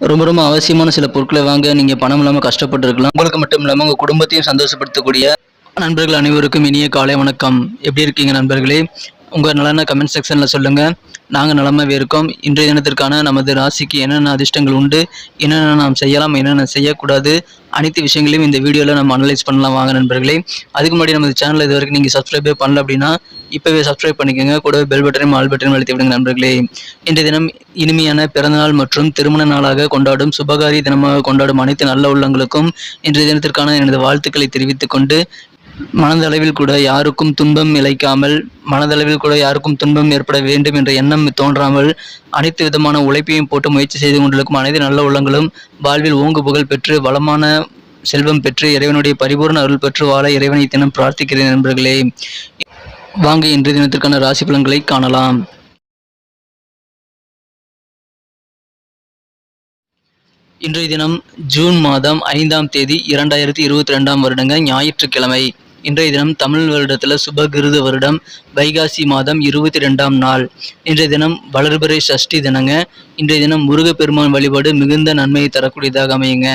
ரொம்ப ரொம்ப அவசியமான சில பொருட்களை வாங்க நீங்க பணம் இல்லாம கஷ்டப்பட்டு இருக்கலாம் உங்களுக்கு மட்டும் இல்லாம உங்க குடும்பத்தையும் சந்தோஷப்படுத்தக்கூடிய நண்பர்கள் அனைவருக்கும் இனிய காலை வணக்கம். எப்படி இருக்கீங்க நண்பர்களே? உங்கள் நலன கமெண்ட் செக்ஷனில் சொல்லுங்கள் நாங்கள் நலமாவே இருக்கோம். இன்றைய தினத்திற்கான நமது ராசிக்கு என்னென்ன அதிர்ஷ்டங்கள் உண்டு என்னென்ன நாம் செய்யலாம் என்னென்ன செய்யக்கூடாது அனைத்து விஷயங்களையும் இந்த வீடியோவில் நம்ம அனலைஸ் பண்ணலாம் வாங்க நண்பர்களே. அதுக்கு முன்னாடி நமது சேனல் இது வரைக்கும் நீங்கள் சப்ஸ்கிரைபே பண்ணல அப்படின்னா இப்போவே சப்ஸ்கிரைப் பண்ணிக்கோங்க. கூடவே பெல் பட்டனையும் ஆல் பட்டனையும் அழுத்தி விடுங்க நண்பர்களே. இன்றைய தினம் இனிமையான பிறந்தநாள் மற்றும் திருமண நாளாக கொண்டாடும் சுபகாரி தினமாக கொண்டாடும் அனைத்து நல்ல உள்ளங்களுக்கும் இன்றைய தினத்திற்கான எனது வாழ்த்துக்களை தெரிவித்துக் கொண்டு மனதளவில் கூட யாருக்கும் துன்பம் இழைக்காமல் மனதளவில் கூட யாருக்கும் துன்பம் ஏற்பட வேண்டும் என்ற எண்ணம் தோன்றாமல் அனைத்து விதமான உழைப்பையும் போட்டு முயற்சி செய்து கொண்டிருக்கும் அனைத்து நல்ல உள்ளங்களும் வாழ்வில் ஓங்கு புகழ் பெற்று வளமான செல்வம் பெற்று இறைவனுடைய பரிபூர்ண அருள் பெற்று வாழ இறைவனை தினம் பிரார்த்திக்கிறேன் நண்பர்களே. வாங்க இன்றைய தினத்திற்கான ராசி பலன்களை காணலாம். இன்றைய தினம் ஜூன் மாதம் ஐந்தாம் தேதி இரண்டாயிரத்தி இருபத்தி ரெண்டாம் வருடங்க ஞாயிற்றுக்கிழமை. இன்றைய தினம் தமிழ் வருடத்தில் சுபகிருத வருடம் வைகாசி மாதம் இருபத்தி ரெண்டாம் நாள். இன்றைய தினம் வளர்பிறை சஷ்டி தினங்க. இன்றைய தினம் முருகப்பெருமான் வழிபாடு மிகுந்த நன்மையை தரக்கூடியதாக அமையுங்க.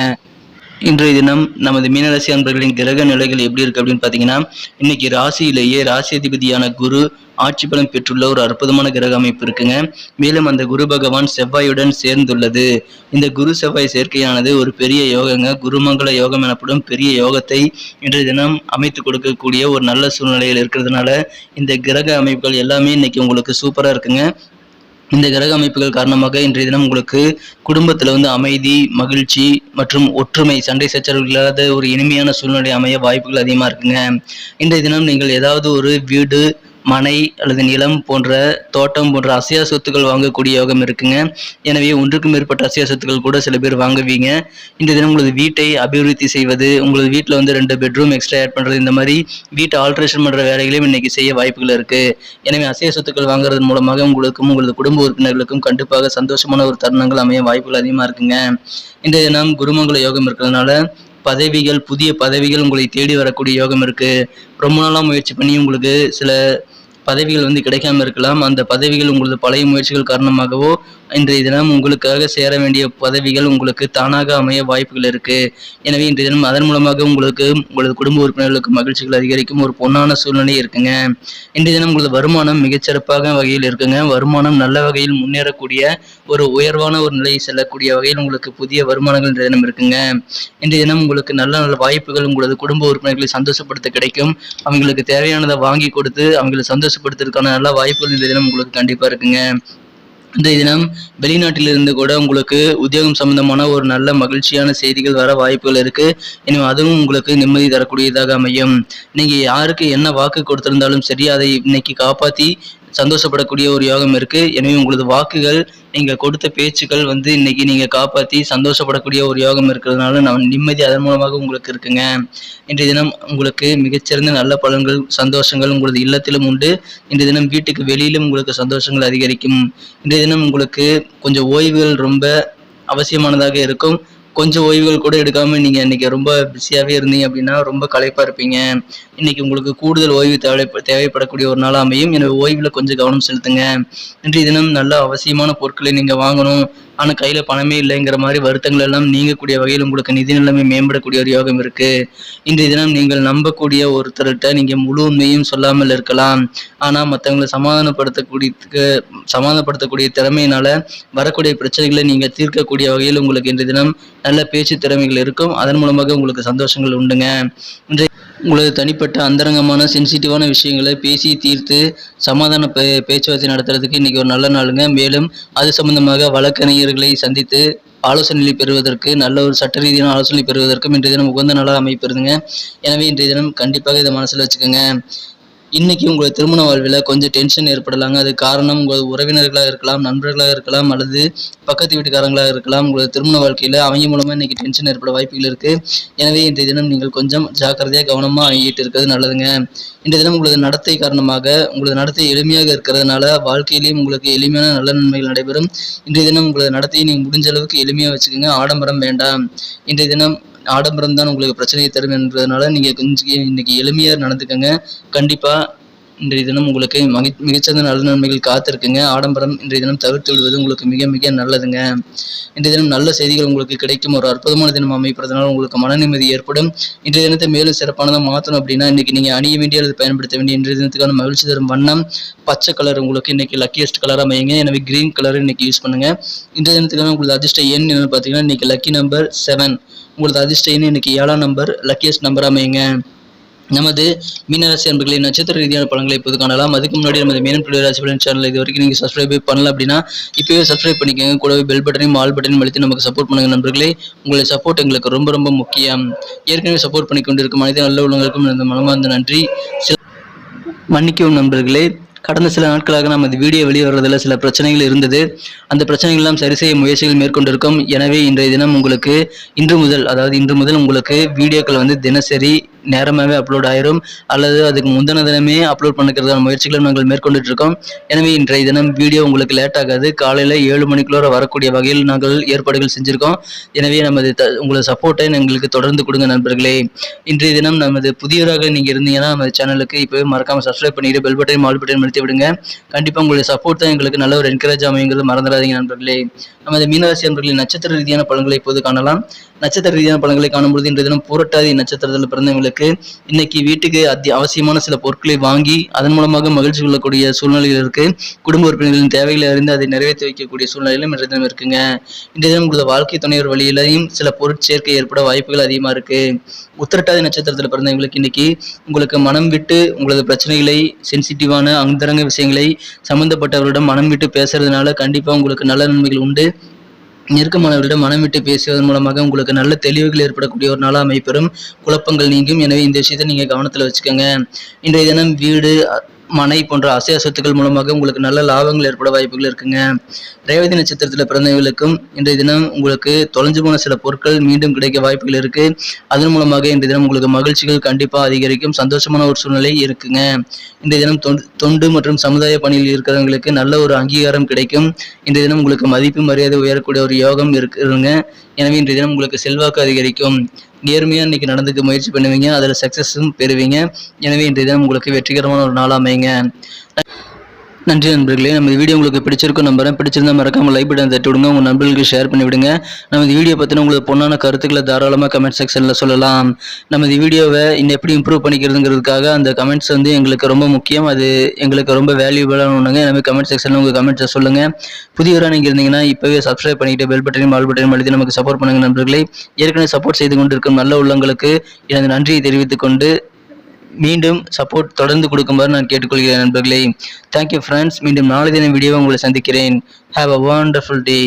இன்றைய தினம் நமது மீனராசி அன்பர்களின் கிரக நிலைகள் எப்படி இருக்கு அப்படின்னு பார்த்தீங்கன்னா இன்னைக்கு ராசியிலேயே ராசி அதிபதியான குரு ஆட்சி பலம் பெற்றுள்ள ஒரு அற்புதமான கிரக அமைப்பு இருக்குங்க. மேலும் அந்த குரு பகவான் செவ்வாயுடன் சேர்ந்துள்ளது. இந்த குரு செவ்வாய் சேர்க்கையானது ஒரு பெரிய யோகங்க. குருமங்கள யோகம் எனப்படும் பெரிய யோகத்தை இன்றைய தினம் அமைத்து கொடுக்கக்கூடிய ஒரு நல்ல சூழ்நிலையில் இருக்கிறதுனால இந்த கிரக அமைப்புகள் எல்லாமே இன்னைக்கு உங்களுக்கு சூப்பராக இருக்குங்க. இந்த கிரக அமைப்புகள் காரணமாக இன்றைய தினம் உங்களுக்கு குடும்பத்தில் வந்து அமைதி மகிழ்ச்சி மற்றும் ஒற்றுமை சண்டை சச்சரவு இல்லாத ஒரு இனிமையான சூழ்நிலை அமைய வாய்ப்புகள் அதிகமாக இருக்குங்க. இன்றைய தினம் நீங்கள் ஏதாவது ஒரு வீடு மனை அல்லது நிலம் போன்ற தோட்டம் போன்ற அசையா சொத்துக்கள் வாங்கக்கூடிய யோகம் இருக்குங்க. எனவே ஒன்றுக்கும் மேற்பட்ட அசையா சொத்துக்கள் கூட சில பேர் வாங்குவீங்க. இந்த தினம் உங்களது வீட்டை அபிவிருத்தி செய்வது உங்களது வீட்டில் வந்து ரெண்டு பெட்ரூம் எக்ஸ்ட்ரா ஆட் பண்ணுறது இந்த மாதிரி வீட்டை ஆல்ட்ரேஷன் பண்ணுற வேலைகளையும் இன்னைக்கு செய்ய வாய்ப்புகள் இருக்குது எனவே அசைய சொத்துக்கள் வாங்குறது மூலமாக உங்களுக்கும் உங்களது குடும்ப உறுப்பினர்களுக்கும் கண்டிப்பாக சந்தோஷமான ஒரு தருணங்கள் அமைய வாய்ப்புகள் அதிகமாக இருக்குங்க. இந்த தினம் குருமங்கல யோகம் இருக்கிறதுனால பதவிகள் புதிய பதவிகள் உங்களை தேடி வரக்கூடிய யோகம் இருக்குது ரொம்ப நாளாக முயற்சி பண்ணி உங்களுக்கு சில பதவிகள் வந்து கிடைக்காம இருக்கலாம். அந்த பதவிகள் உங்களது பழைய முயற்சிகள் காரணமாகவோ இன்றைய தினம் உங்களுக்காக சேர வேண்டிய பதவிகள் உங்களுக்கு தானாக அமைய வாய்ப்புகள் இருக்கு. எனவே இன்றைய தினம் அதன் மூலமாக உங்களுக்கு உங்களது குடும்ப உறுப்பினர்களுக்கு மகிழ்ச்சிகள் அதிகரிக்கும் ஒரு பொன்னான சூழ்நிலை இருக்குங்க. இன்றைய தினம் உங்களது வருமானம் மிகச்சிறப்பாக வகையில் இருக்குங்க. வருமானம் நல்ல வகையில் முன்னேறக்கூடிய ஒரு உயர்வான ஒரு நிலையை செல்லக்கூடிய வகையில் உங்களுக்கு புதிய வருமானங்கள் இன்றைய தினம் இருக்குங்க. இன்றைய தினம் உங்களுக்கு நல்ல நல்ல வாய்ப்புகள் உங்களது குடும்ப உறுப்பினர்களை சந்தோஷப்படுத்த கிடைக்கும். அவங்களுக்கு தேவையானதை வாங்கி கொடுத்து அவங்களை சந்தோஷப்படுத்துறதுக்கான நல்ல வாய்ப்புகள் இந்த தினம் உங்களுக்கு கண்டிப்பாக இருக்குங்க. இன்றைய தினம் வெளிநாட்டிலிருந்து கூட உங்களுக்கு உத்தியோகம் சம்பந்தமான ஒரு நல்ல மகிழ்ச்சியான செய்திகள் வர வாய்ப்புகள் இருக்கு. எனவே அதுவும் உங்களுக்கு நிம்மதி தரக்கூடியதாக அமையும். நீங்க யாருக்கு என்ன வாக்கு கொடுத்திருந்தாலும் சரி அதை இன்னைக்கு காப்பாத்தி சந்தோஷப்படக்கூடிய ஒரு யோகம் இருக்கு. எனவே உங்களது வாக்குகள் நீங்க கொடுத்த பேச்சுக்கள் வந்து இன்னைக்கு நீங்க காப்பாத்தி சந்தோஷப்படக்கூடிய ஒரு யோகம் இருக்கிறதுனால நான் நிம்மதி அதன் மூலமாக உங்களுக்கு இருக்குங்க. இன்றைய தினம் உங்களுக்கு மிகச்சிறந்த நல்ல பலன்கள் சந்தோஷங்கள் உங்களது இல்லத்திலும் உண்டு. இன்றைய தினம் வீட்டுக்கு வெளியிலும் உங்களுக்கு சந்தோஷங்கள் அதிகரிக்கும். இன்றைய தினம் உங்களுக்கு கொஞ்சம் ஓய்வுகள் ரொம்ப அவசியமானதாக இருக்கும். கொஞ்சம் ஓய்வுகள் கூட எடுக்காம நீங்க இன்னைக்கு ரொம்ப பிஸியாவே இருந்தீங்க அப்படின்னா ரொம்ப களைப்பா இருப்பீங்க. இன்னைக்கு உங்களுக்கு கூடுதல் ஓய்வு தேவை தேவைப்படக்கூடிய ஒரு நாள் அமையும். எனவே ஓய்வுல கொஞ்சம் கவனம் செலுத்துங்க. இன்றைய தினம் நல்ல அவசியமான பொருட்களை நீங்க வாங்கணும். ஆனா கையில் பணமே இல்லைங்கிற மாதிரி வருத்தங்கள் எல்லாம் நீங்கக்கூடிய வகையில் உங்களுக்கு நிதி நிலைமை மேம்படக்கூடிய ஒரு யோகம் இருக்கு. இன்றைய தினம் நீங்கள் நம்பக்கூடிய ஒருத்தர்கிட்ட நீங்கள் முழு உண்மையும் சொல்லாமல் இருக்கலாம். ஆனால் மற்றவங்களை சமாதானப்படுத்தக்கூடிய சமாதானப்படுத்தக்கூடிய திறமையினால வரக்கூடிய பிரச்சனைகளை நீங்க தீர்க்கக்கூடிய வகையில் உங்களுக்கு இன்றைய தினம் நல்ல பேச்சு திறமைகள் இருக்கும். அதன் மூலமாக உங்களுக்கு சந்தோஷங்கள் உண்டுங்க. இன்றைய உங்களது தனிப்பட்ட அந்தரங்கமான சென்சிட்டிவான விஷயங்களை பேசி தீர்த்து சமாதான பே பேச்சுவார்த்தை நடத்துறதுக்கு இன்றைக்கி ஒரு நல்ல நாளுங்க. மேலும் அது சம்பந்தமாக வழக்கறிஞர்களை சந்தித்து ஆலோசனை பெறுவதற்கு நல்ல ஒரு சட்ட ரீதியான ஆலோசனை பெறுவதற்கும் இன்றைய தினம் உகந்த நாளாக அமைப்பிருதுங்க எனவே இன்றைய தினம் கண்டிப்பாக இதை மனசில் வச்சுக்கோங்க. இன்னைக்கு உங்கள் திருமண வாழ்வில் கொஞ்சம் டென்ஷன் ஏற்படலாங்க. அது காரணம் உங்கள் உறவினர்களாக இருக்கலாம் நண்பர்களாக இருக்கலாம் அல்லது பக்கத்து வீட்டுக்காரங்களாக இருக்கலாம். உங்களது திருமண வாழ்க்கையில் அவங்க மூலமாக இன்னைக்கு டென்ஷன் ஏற்பட வாய்ப்புகள் இருக்குது எனவே இன்றைய தினம் நீங்கள் கொஞ்சம் ஜாக்கிரதையாக கவனமாக அணுகிட்டு இருக்கிறது நல்லதுங்க. இன்றைய தினம் உங்களது நடத்தை காரணமாக உங்களது நடத்தை எளிமையாக இருக்கிறதுனால வாழ்க்கையிலேயும் உங்களுக்கு எளிமையான நல்ல நன்மைகள் நடைபெறும். இன்றைய தினம் உங்களது நடத்தையை நீங்கள் முடிஞ்ச அளவுக்கு எளிமையாக வச்சுக்கோங்க. ஆடம்பரம் வேண்டாம். இன்றைய தினம் ஆடம்பரம் தான் உங்களுக்கு பிரச்சனையை தரும் என்பதனால நீங்கள் கொஞ்சம் இன்னைக்கு எளிமையாக நடந்துக்கங்க. கண்டிப்பாக இன்றைய தினம் உங்களுக்கு மகி மிகச்சிறந்த நல்ல நன்மைகள் காத்திருக்குங்க. ஆடம்பரம் இன்றைய தினம் தவிர்த்து விடுவது உங்களுக்கு மிக மிக நல்லதுங்க. இன்றைய தினம் நல்ல செய்திகள் உங்களுக்கு கிடைக்கும். ஒரு அற்புதமான தினம் அமைப்பதனால் உங்களுக்கு மன நிம்மதி ஏற்படும். இன்றைய தினத்தை மேலும் சிறப்பானதாக மாற்றணும் அப்படின்னா இன்றைக்கி நீங்கள் அணிய வேண்டிய அல்லது பயன்படுத்த வேண்டிய இன்றைய தினத்துக்கான மகிழ்ச்சி தரும் வண்ணம் பச்சை கலர் உங்களுக்கு இன்றைக்கி லக்கியஸ்ட் கலராக அமையுங்க. எனவே கிரீன் கலர் இன்னைக்கு யூஸ் பண்ணுங்கள் இன்றைய தினத்துக்கான உங்களது அதிர்ஷ்ட எண் என்னென்னு பார்த்தீங்கன்னா இன்னைக்கு லக்கி நம்பர் செவன் உங்களது அதிர்ஷ்ட எண் இன்றைக்கி ஏழாம் நம்பர் லக்கியஸ்ட் நம்பர் அமையுங்க. நமது மீனராசி அன்பர்களை நட்சத்திர ரீதியான பலன்களை இப்போது காணலாம். அதுக்கு முன்னாடி நமது மீனம் டுடே ராசி பலன் சேனல் இது வரைக்கும் நீங்கள் சப்ஸ்கிரைப் பண்ணல அப்படின்னா இப்போவே சப்ஸ்கிரைப் பண்ணிக்கோங்க. கூடவே பெல் பட்டனையும் ஆல் பட்டனையும் அழுத்தி நமக்கு சப்போர்ட் பண்ணுங்க நண்பர்களே. உங்களுடைய சப்போர்ட் எங்களுக்கு ரொம்ப ரொம்ப முக்கியம். ஏற்கனவே சப்போர்ட் பண்ணி கொண்டிருக்கும் மனித நல்ல உள்ளவங்களுக்கும் எனது மனமார்ந்த நன்றி. சில மன்னிக்கவும் நண்பர்களே கடந்த சில நாட்களாக நமது வீடியோ வெளியே வர்றதில் சில பிரச்சனைகள் இருந்தது. அந்த பிரச்சனைகள்லாம் சரி செய்ய முயற்சிகள் மேற்கொண்டிருக்கோம். எனவே இன்றைய தினம் உங்களுக்கு இன்று முதல் அதாவது இன்று முதல் உங்களுக்கு வீடியோக்கள் வந்து தினசரி நேரமாகவே அப்லோட் ஆயிரும். அல்லது அதுக்கு முந்தின தினமே அப்லோட் பண்ணிக்கிறதான முயற்சிகளை நாங்கள் மேற்கொண்டுட்டு இருக்கோம். எனவே இன்றைய தினம் வீடியோ உங்களுக்கு லேட் ஆகாது. காலையில் ஏழு மணிக்குள்ள வரக்கூடிய வகையில் நாங்கள் ஏற்பாடுகள் செஞ்சுருக்கோம். எனவே நமது த உங்களது சப்போர்ட்டை எங்களுக்கு தொடர்ந்து கொடுங்க நண்பர்களே. இன்றைய தினம் நமது புதியவராக நீங்கள் இருந்தீங்கன்னா நமது சேனலுக்கு இப்போவே மறக்காமல் சப்ஸ்கிரைப் பண்ணிட்டு பெல் பட்டன் மால் பட்டன் நிறுத்தி விடுங்க. கண்டிப்பாக உங்களுடைய சப்போர்ட் தான் எங்களுக்கு நல்ல ஒரு என்கரேஜ் அமைங்கிறது மறந்துடாதீங்க நண்பர்களே. நமது மீனராசி நண்பர்களின் நட்சத்திர ரீதியான பலன்களை இப்போது காணலாம். நட்சத்திர ரீதியான பலன்களை காணும்பொழுது இன்றைய தினம் புரட்டாதி நட்சத்திரத்தில் பிறந்தவங்களுக்கு இன்னைக்கு வீட்டுக்கு அத்தி அவசியமான சில பொருட்களை வாங்கி அதன் மூலமாக மகிழ்ச்சி கொள்ளக்கூடிய சூழ்நிலையில் இருக்கு. குடும்ப உறுப்பினர்களின் தேவைகளை அறிந்து அதை நிறைவேற்றி வைக்கக்கூடிய சூழ்நிலையிலும் இன்றைய தினம் இருக்குங்க. இன்றைய தினம் உங்களது வாழ்க்கை துணைவர் வழியிலையும் சில பொருட்சேர்க்கை ஏற்பட வாய்ப்புகள் அதிகமா இருக்கு. உத்திரட்டாதி நட்சத்திரத்தில் பிறந்தவங்களுக்கு இன்னைக்கு உங்களுக்கு மனம் விட்டு உங்களது பிரச்சனைகளை சென்சிட்டிவான அந்தரங்க விஷயங்களை சம்பந்தப்பட்டவர்களிடம் மனம் விட்டு பேசுறதுனால கண்டிப்பா உங்களுக்கு நல்ல நன்மைகள் உண்டு. நெருக்கமானவர்களிடம் மனம் விட்டு பேசுவதன் மூலமாக உங்களுக்கு நல்ல தெளிவுகள் ஏற்படக்கூடிய ஒரு நாளாக அமைப்பெறும் குழப்பங்கள் நீங்கும். எனவே இந்த விஷயத்தை நீங்கள் கவனத்தில் வச்சுக்கோங்க. இன்றைய தினம் வீடு மனை போன்ற அசைய சொத்துக்கள் மூலமாக உங்களுக்கு நல்ல லாபங்கள் ஏற்பட வாய்ப்புகள் இருக்குங்க. ரேவதி நட்சத்திரத்தில் பிறந்தவர்களுக்கும் இன்றைய தினம் உங்களுக்கு தொலைஞ்சு போன சில பொருட்கள் மீண்டும் கிடைக்க வாய்ப்புகள் இருக்கு. அதன் மூலமாக இன்றைய தினம் உங்களுக்கு மகிழ்ச்சிகள் கண்டிப்பாக அதிகரிக்கும். சந்தோஷமான ஒரு சூழ்நிலை இருக்குங்க. இன்றைய தினம் தொண்டு- தொண்டு மற்றும் சமுதாய பணியில் இருக்கிறவங்களுக்கு நல்ல ஒரு அங்கீகாரம் கிடைக்கும். இன்றைய தினம் உங்களுக்கு மதிப்பு மரியாதை உயரக்கூடிய ஒரு யோகம் இருக்குங்க. எனவே இன்றைய தினம் உங்களுக்கு செல்வாக்கு அதிகரிக்கும். நேர்மையாக இன்னைக்கு நடந்துக்க முயற்சி பண்ணுவீங்க அதில் சக்ஸஸும் பெறுவீங்க. எனவே இன்றைய தினம் உங்களுக்கு வெற்றிகரமான ஒரு நாள் அமைங்க நன்றி நண்பர்களே. நம்ம வீடியோ உங்களுக்கு பிடிச்சிருக்கும் நம்புறேன். பிடிச்சிருந்தா மறக்காம லைக் பட்டன் தட்டி விடுங்க உங்க நண்பர்களுக்கு ஷேர் பண்ணி விடுங்க நமது வீடியோ பத்தின உங்களுக்கு பொண்ணான கருத்துக்களை தாராளமாக கமெண்ட் செக்ஷன்ல சொல்லலாம். நமது வீடியோவை இன்னும் எப்படி இம்ப்ரூவ் பண்ணிக்கிறதுங்கிறதுக்காக அந்த கமெண்ட்ஸ் வந்து எங்களுக்கு ரொம்ப முக்கியம். அது எங்களுக்கு ரொம்ப வேல்யூபிளான ஒன்றுங்க எனவே கமெண்ட் செக்ஷனில் உங்கள் கமெண்ட்ஸை சொல்லுங்க. புதியவராக நீங்கள் இருந்தீங்கன்னா இப்போவே சப்ஸ்கிரைப் பண்ணிட்டு பெல் பட்டனையும் ஆல் பட்டனையும் அழுத்தி நமக்கு சப்போர்ட் பண்ணுங்க நண்பர்களே. ஏற்கனவே சப்போர்ட் செய்து கொண்டிருக்கும் நல்ல உள்ளங்களுக்கு எனது நன்றியை தெரிவித்துக் கொண்டு மீண்டும் சப்போர்ட் தொடர்ந்து கொடுக்குமாறு நான் கேட்டுக்கொள்கிறேன் நண்பர்களே. தேங்க்யூ ஃப்ரெண்ட்ஸ் மீண்டும் நாளை தினம் வீடியோவை உங்களை சந்திக்கிறேன். Have a wonderful day